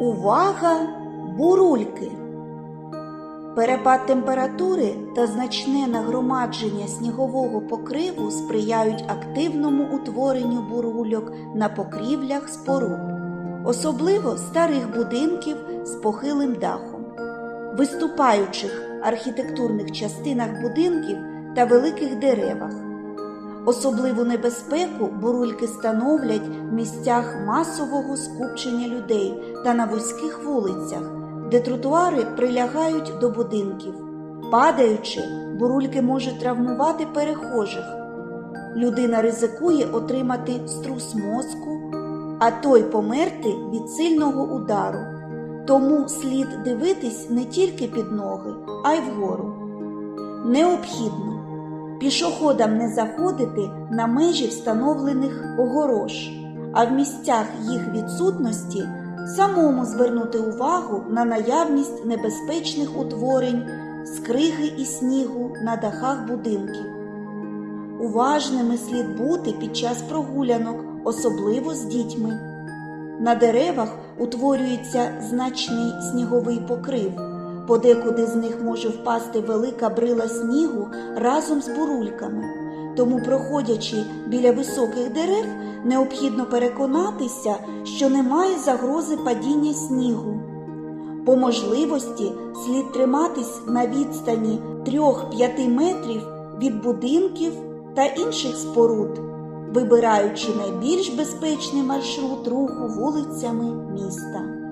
Увага! Бурульки! Перепад температури та значне нагромадження снігового покриву сприяють активному утворенню бурульок на покрівлях споруд, особливо старих будинків з похилим дахом, виступаючих архітектурних частинах будинків та великих деревах. Особливу небезпеку бурульки становлять в місцях масового скупчення людей та на вузьких вулицях, де тротуари прилягають до будинків. Падаючи, бурульки можуть травмувати перехожих. Людина ризикує отримати струс мозку, а той померти від сильного удару. Тому слід дивитись не тільки під ноги, а й вгору. Необхідно пішоходам не заходити на межі встановлених огорож, а в місцях їх відсутності самому звернути увагу на наявність небезпечних утворень з криги і снігу на дахах будинків. Уважними слід бути під час прогулянок, особливо з дітьми. На деревах утворюється значний сніговий покрив. Подекуди з них може впасти велика брила снігу разом з бурульками. Тому, проходячи біля високих дерев, необхідно переконатися, що немає загрози падіння снігу. По можливості слід триматись на відстані 3-5 метрів від будинків та інших споруд, вибираючи найбільш безпечний маршрут руху вулицями міста.